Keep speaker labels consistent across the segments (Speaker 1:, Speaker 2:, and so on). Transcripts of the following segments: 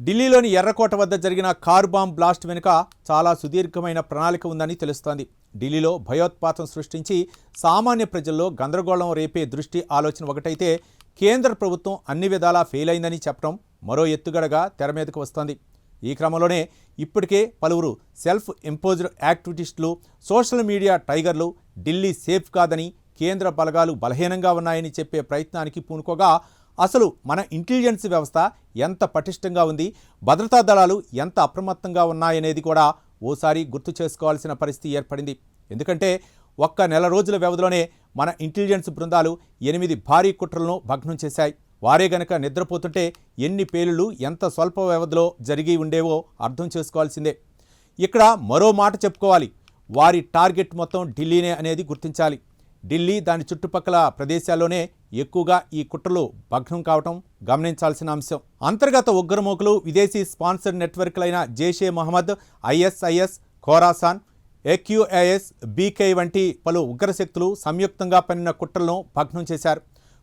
Speaker 1: ఢిల్లీలోని ఎర్రకోట వద్ద జరిగిన కారు బాంబ్ బ్లాస్ట్ వెనుక చాలా సుదీర్ఘమైన ప్రణాళిక ఉందని తెలుస్తోంది. ఢిల్లీలో భయోత్పాతం సృష్టించి సామాన్య ప్రజల్లో గందరగోళం రేపే దృష్టి ఆలోచన ఒకటైతే కేంద్ర ప్రభుత్వం అన్ని విధాలా ఫెయిల్ అయిందని చెప్పడం మరో ఎత్తుగడగా తెర మీదకు వస్తోంది. ఈ క్రమంలోనే ఇప్పటికే పలువురు సెల్ఫ్ ఎంపోజ్డ్ యాక్టివిటిస్టులు సోషల్ మీడియా టైగర్లు ఢిల్లీ సేఫ్ కాదని కేంద్ర బలగాలు బలహీనంగా ఉన్నాయని చెప్పే ప్రయత్నానికి పూనుకోగా అసలు మన ఇంటెలిజెన్స్ వ్యవస్థ ఎంత పటిష్టంగా ఉంది? భద్రతా దళాలు ఎంత అప్రమత్తంగా ఉన్నాయనేది కూడా ఓసారి గుర్తు చేసుకోవాల్సిన పరిస్థితి ఏర్పడింది. ఎందుకంటే ఒక్క నెల రోజుల వ్యవధిలోనే మన ఇంటెలిజెన్స్ బృందాలు ఎనిమిది భారీ కుట్రలను భగ్నం చేశాయి. వారే గనక నిద్రపోతుంటే ఎన్ని పేలులు ఎంత స్వల్ప వ్యవధిలో జరిగి ఉండేవో అర్థం చేసుకోవాల్సిందే. ఇక్కడ మరో మాట చెప్పుకోవాలి. వారి టార్గెట్ మొత్తం ఢిల్లీనే అనేది గుర్తించాలి. ఢిల్లీ దాని చుట్టుపక్కల ప్రదేశాల్లోనే ఎక్కువగా ఈ కుట్రలు భగ్నం కావటం గమనించాల్సిన అంశం. అంతర్గత ఉగ్రమూకలు విదేశీ sponsored నెట్వర్క్లైన Jaishe Mohammed ISIS Khorasan AQAS BK వంటి పలు ఉగ్రశక్తులు సంయుక్తంగా పనిన కుట్రలను భగ్నం చేశారు.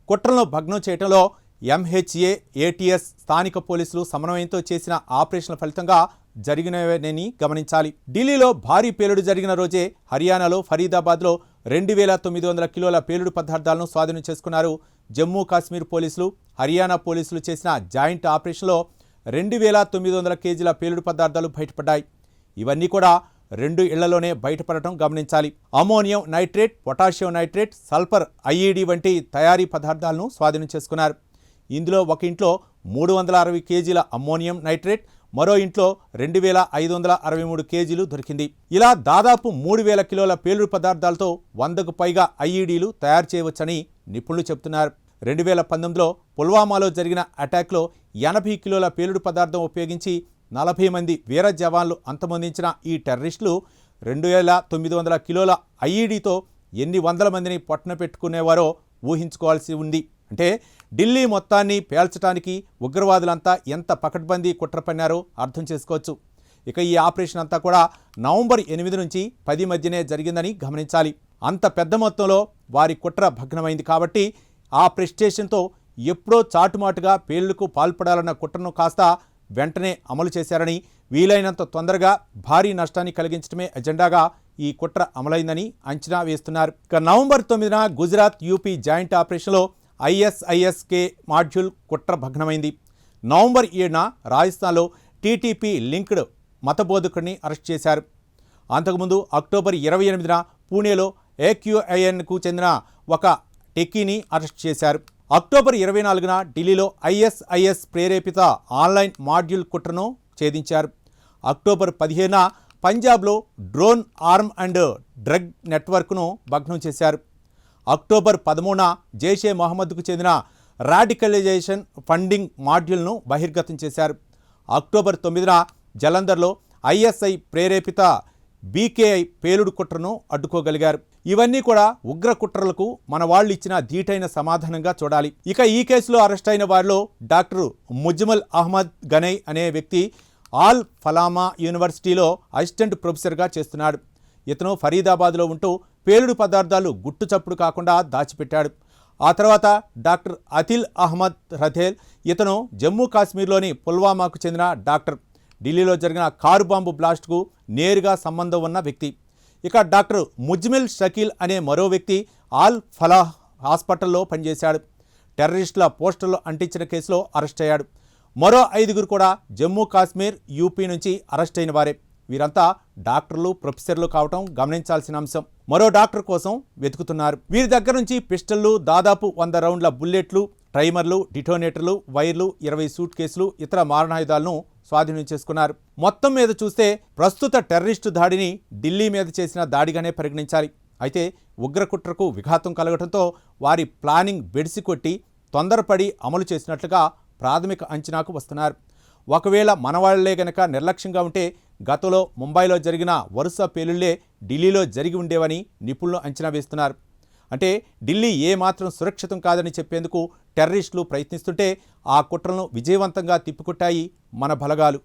Speaker 1: కుట్రలను భగ్నం చేయడంలో ఎంహెచ్ఏ ఏటీఎస్ స్థానిక పోలీసులు సమన్వయంతో చేసిన ఆపరేషన్ల ఫలితంగా జరిగినవేనని గమనించాలి. ఢిల్లీలో భారీ పేలుడు జరిగిన రోజే హర్యానాలో ఫరీదాబాద్లో రెండు వేల తొమ్మిది వందల కిలోల పేలుడు పదార్థాలను స్వాధీనం చేసుకున్నారు జమ్మూ కాశ్మీర్ పోలీసులు. హర్యానా పోలీసులు చేసిన జాయింట్ ఆపరేషన్లో రెండు వేల తొమ్మిది వందల కేజీల పేలుడు పదార్థాలు బయటపడ్డాయి. ఇవన్నీ కూడా రెండు ఇళ్ళలోనే బయటపడటం గమనించాలి. Ammonium nitrate potassium nitrate sulphur IED వంటి తయారీ పదార్థాలను స్వాధీనం చేసుకున్నారు. ఇందులో ఒక ఇంట్లో మూడు వందల అరవై కేజీల అమ్మోనియం నైట్రేట్ మరో ఇంట్లో రెండు వేల ఐదు వందల అరవై మూడు కేజీలు దొరికింది. ఇలా దాదాపు మూడు వేల కిలోల పేలుడు పదార్థాలతో వందకు పైగా ఐఈడీలు తయారు చేయవచ్చని నిపుణులు చెబుతున్నారు. రెండు వేల పంతొమ్మిదిలో పుల్వామాలో జరిగిన అటాక్లో ఎనభై కిలోల పేలుడు పదార్థం ఉపయోగించి నలభై మంది వీర జవాన్లు అంతమొందించిన ఈ టెర్రరిస్టులు రెండు వేల తొమ్మిది వందల కిలోల ఐఈడీతో ఎన్ని వందల మందిని పట్టున పెట్టుకునేవారో ఊహించుకోవాల్సి ఉంది. అంటే ఢిల్లీ మొత్తాన్ని పేల్చడానికి ఉగ్రవాదులంతా ఎంత పకడ్బందీ కుట్ర పన్నారో అర్థం చేసుకోవచ్చు. ఇక ఈ ఆపరేషన్ అంతా కూడా నవంబర్ ఎనిమిది నుంచి పది మధ్యనే జరిగిందని గమనించాలి. అంత పెద్ద మొత్తంలో వారి కుట్ర భగ్నమైంది కాబట్టి ఆ ప్రెస్టేషన్తో ఎప్పుడో చాటుమాటుగా పేలుళ్ళకు పాల్పడాలన్న కుట్రను కాస్త వెంటనే అమలు చేశారని వీలైనంత తొందరగా భారీ నష్టాన్ని కలిగించడమే ఎజెండాగా ఈ కుట్ర అమలైందని అంచనా వేస్తున్నారు. ఇక నవంబర్ తొమ్మిదిన గుజరాత్ యూపీ జాయింట్ ఆపరేషన్లో ఐఎస్ఐఎస్కే మాడ్యూల్ కుట్ర భగ్నమైంది. నవంబర్ ఏడున రాజస్థాన్లో టీటీపీ లింక్డ్ మతబోధకుడిని అరెస్ట్ చేశారు. అంతకుముందు అక్టోబర్ ఇరవై ఎనిమిదిన పూణేలో ఏక్యూఐఎన్కు చెందిన ఒక టెక్కీని అరెస్ట్ చేశారు. అక్టోబర్ ఇరవై నాలుగున ఢిల్లీలో ఐఎస్ఐఎస్ ప్రేరేపిత ఆన్లైన్ మాడ్యూల్ కుట్రను ఛేదించారు. అక్టోబర్ పదిహేనున పంజాబ్లో డ్రోన్ ఆర్మ్ అండ్ డ్రగ్ నెట్వర్క్ను భగ్నం చేశారు. అక్టోబర్ పదమూడున జైషే మహమ్మద్కు చెందిన రాడికలైజేషన్ ఫండింగ్ మాడ్యూల్ను బహిర్గతం చేశారు. అక్టోబర్ తొమ్మిదిన జలంధర్లో ఐఎస్ఐ ప్రేరేపిత బీకేఐ పేలుడు కుట్రను అడ్డుకోగలిగారు. ఇవన్నీ కూడా ఉగ్ర కుట్రలకు మన వాళ్ళు ఇచ్చిన ధీటైన సమాధానంగా చూడాలి. ఇక ఈ కేసులో అరెస్ట్ అయిన వారిలో డాక్టర్ ముజ్మల్ అహ్మద్ గనై అనే వ్యక్తి ఆల్ ఫలామా యూనివర్సిటీలో అసిస్టెంట్ ప్రొఫెసర్గా చేస్తున్నాడు. ఇతను ఫరీదాబాద్లో ఉంటూ పేలుడు పదార్థాలు గుట్టు చప్పుడు కాకుండా దాచిపెట్టాడు. ఆ తర్వాత డాక్టర్ అతిల్ అహ్మద్ రథేల్ ఇతను జమ్మూ కాశ్మీర్లోని పుల్వామాకు చెందిన డాక్టర్. ఢిల్లీలో జరిగిన కారు బాంబు బ్లాస్ట్కు నేరుగా సంబంధం ఉన్న వ్యక్తి. ఇక డాక్టర్ ముజ్మిల్ షకీల్ అనే మరో వ్యక్తి ఆల్ ఫలాహ్ హాస్పిటల్లో పనిచేశాడు. టెర్రరిస్టుల పోస్టర్లు అంటించిన కేసులో అరెస్ట్ అయ్యాడు. మరో ఐదుగురు కూడా జమ్మూ కాశ్మీర్ యూపీ నుంచి అరెస్ట్ అయిన వారే. వీరంతా డాక్టర్లు ప్రొఫెసర్లు కావటం గమనించాల్సిన అంశం. మరో డాక్టర్ కోసం వెతుకుతున్నారు. వీరి దగ్గర నుంచి పిస్టళ్ళు దాదాపు వంద రౌండ్ల బుల్లెట్లు ట్రైమర్లు డిటోనేటర్లు వైర్లు ఇరవై సూట్ కేసులు ఇతర మారణాయుధాలను స్వాధీనం చేసుకున్నారు. మొత్తం మీద చూస్తే ప్రస్తుత టెర్రరిస్టు దాడిని ఢిల్లీ మీద చేసిన దాడిగానే పరిగణించాలి. అయితే ఉగ్రకుట్రకు విఘాతం కలగడంతో వారి ప్లానింగ్ బెడిసి కొట్టి తొందరపడి అమలు చేసినట్లుగా ప్రాథమిక అంచనాకు వస్తున్నారు. ఒకవేళ మనవాళ్ళే గనక నిర్లక్ష్యంగా ఉంటే గతంలో ముంబైలో జరిగిన వరుస పేలుళ్ళే ఢిల్లీలో జరిగి ఉండేవని నిపుణులు అంచనా వేస్తున్నారు. అంటే ఢిల్లీ ఏమాత్రం సురక్షితం కాదని చెప్పేందుకు టెర్రరిస్టులు ప్రయత్నిస్తుంటే ఆ కుట్రలను విజయవంతంగా తిప్పికొట్టాయి మన బలగాలు.